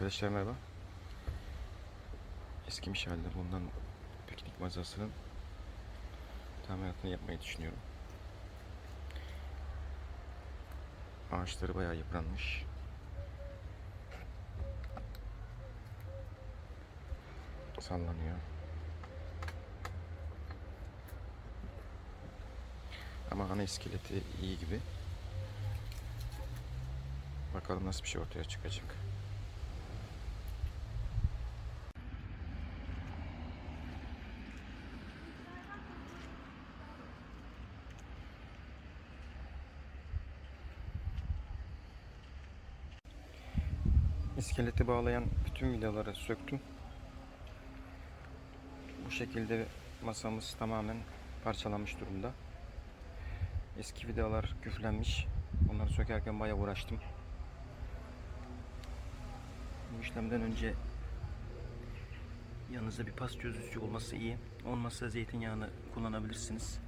Arkadaşlar merhaba. Eskimiş halde bundan piknik masasının tamiratını yapmayı düşünüyorum. Ağaçları bayağı yıpranmış. Sallanıyor. Ama ana iskeleti iyi gibi. Bakalım nasıl bir şey ortaya çıkacak. İskeleti bağlayan bütün vidaları söktüm. Bu şekilde masamız tamamen parçalanmış durumda. Eski vidalar küflenmiş. Onları sökerken bayağı uğraştım. Bu işlemden önce yanınızda bir pas çözücü olması iyi. Olmazsa zeytinyağını kullanabilirsiniz.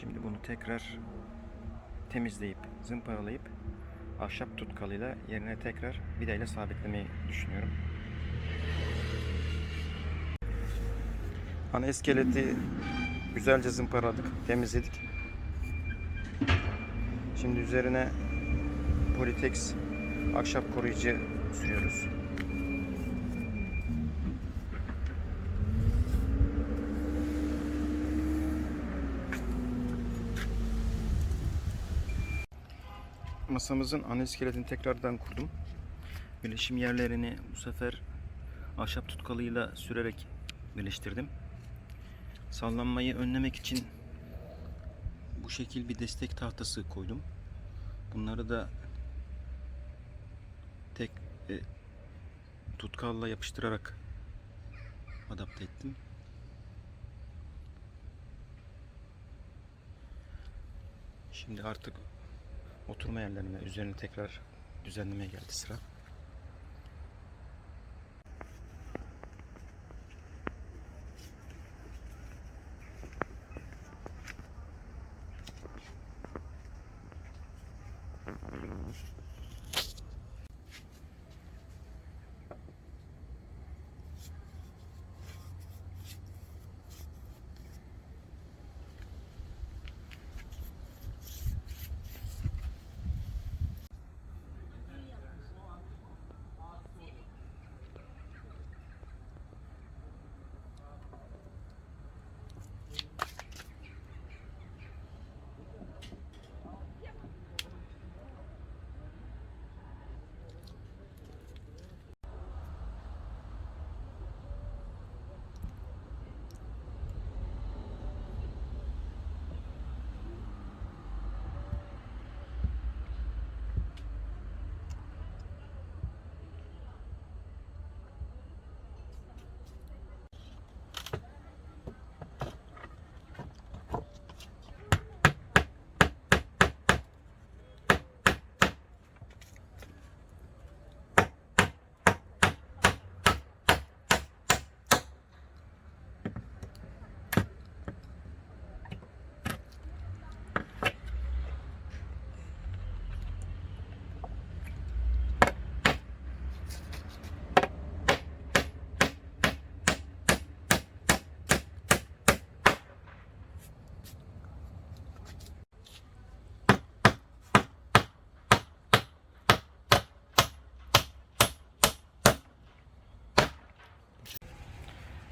Şimdi bunu tekrar temizleyip zımparalayıp ahşap tutkalıyla yerine tekrar vidayla sabitlemeyi düşünüyorum. Ana iskeleti güzelce zımparaladık, temizledik. Şimdi üzerine Politex ahşap koruyucu sürüyoruz. Masamızın ana iskeletini tekrardan kurdum. Birleşim yerlerini bu sefer ahşap tutkalıyla sürerek birleştirdim. Sallanmayı önlemek için bu şekil bir destek tahtası koydum. Bunları da tek e, tutkalla yapıştırarak adapte ettim. Şimdi artık oturma yerlerine üzerine tekrar düzenlemeye geldi sıra.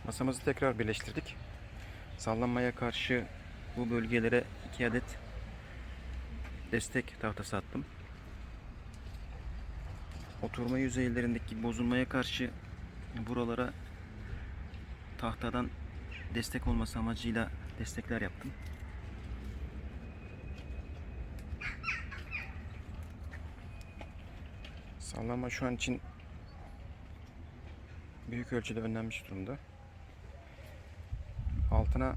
Masamızı tekrar birleştirdik. Sallanmaya karşı bu bölgelere iki adet destek tahtası attım. Oturma yüzeylerindeki bozulmaya karşı buralara tahtadan destek olması amacıyla destekler yaptım. Sallanma şu an için büyük ölçüde önlenmiş durumda. Altına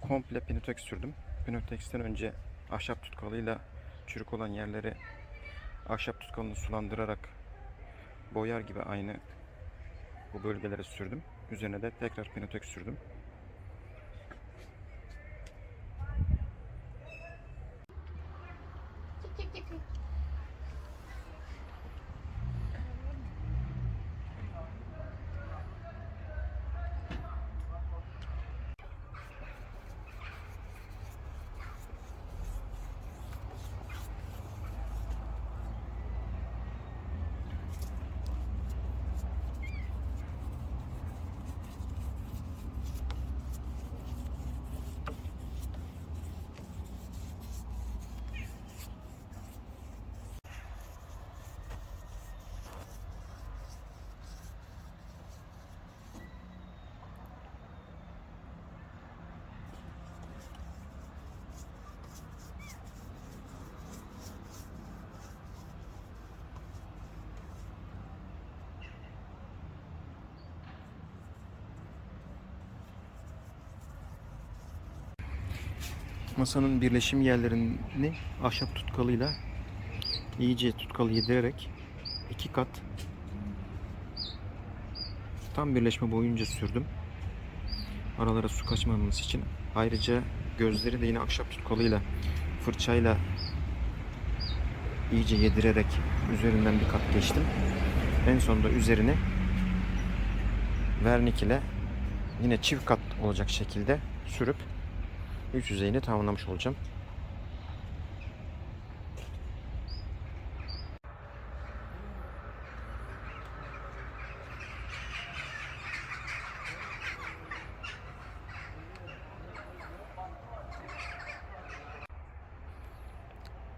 komple Pinotex sürdüm. Pinotex'ten önce ahşap tutkalıyla çürük olan yerleri ahşap tutkalını sulandırarak boyar gibi aynı bu bölgelere sürdüm. Üzerine de tekrar Pinotex sürdüm. Masanın birleşim yerlerini ahşap tutkalıyla iyice tutkalı yedirerek iki kat tam birleşme boyunca sürdüm. Aralara su kaçmaması için. Ayrıca gözleri de yine ahşap tutkalıyla fırçayla iyice yedirerek üzerinden bir kat geçtim. En sonunda üzerine vernik ile yine çift kat olacak şekilde sürüp üst yüzeyini tamamlamış olacağım.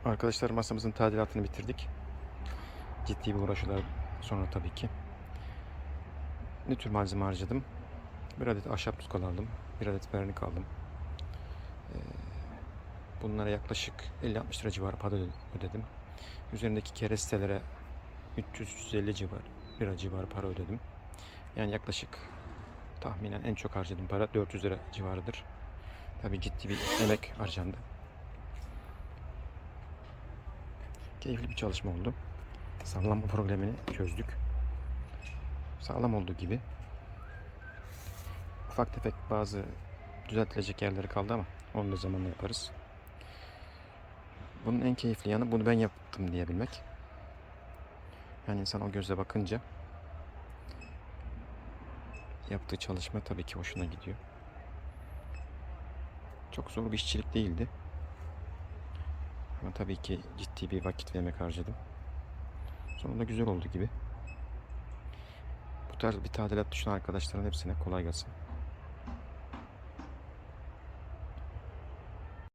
Arkadaşlar masamızın tadilatını bitirdik. Ciddi bir uğraşılar sonra tabii ki. Ne tür malzeme harcadım? Bir adet ahşap tutkal aldım. Bir adet vernik aldım. Ee, Bunlara yaklaşık 50-60 lira civarı para öde- ödedim. Üzerindeki kerestelere 300-350 civar, lira civarı para ödedim. Yani yaklaşık tahminen en çok harcadığım para 400 lira civarıdır. Tabii ciddi bir emek harcandı. Keyifli bir çalışma oldu. Sallanma problemini çözdük. Sağlam olduğu gibi. Ufak tefek bazı düzeltilecek yerleri kaldı ama onu da zamanla yaparız. Bunun en keyifli yanı bunu ben yaptım diyebilmek. Yani insan o gözle bakınca yaptığı çalışma tabii ki hoşuna gidiyor. Çok zor bir işçilik değildi. Ama tabii ki ciddi bir vakit ve emek harcadım. Sonunda güzel oldu gibi. Bu tarz bir tadilat düşünen arkadaşların hepsine kolay gelsin.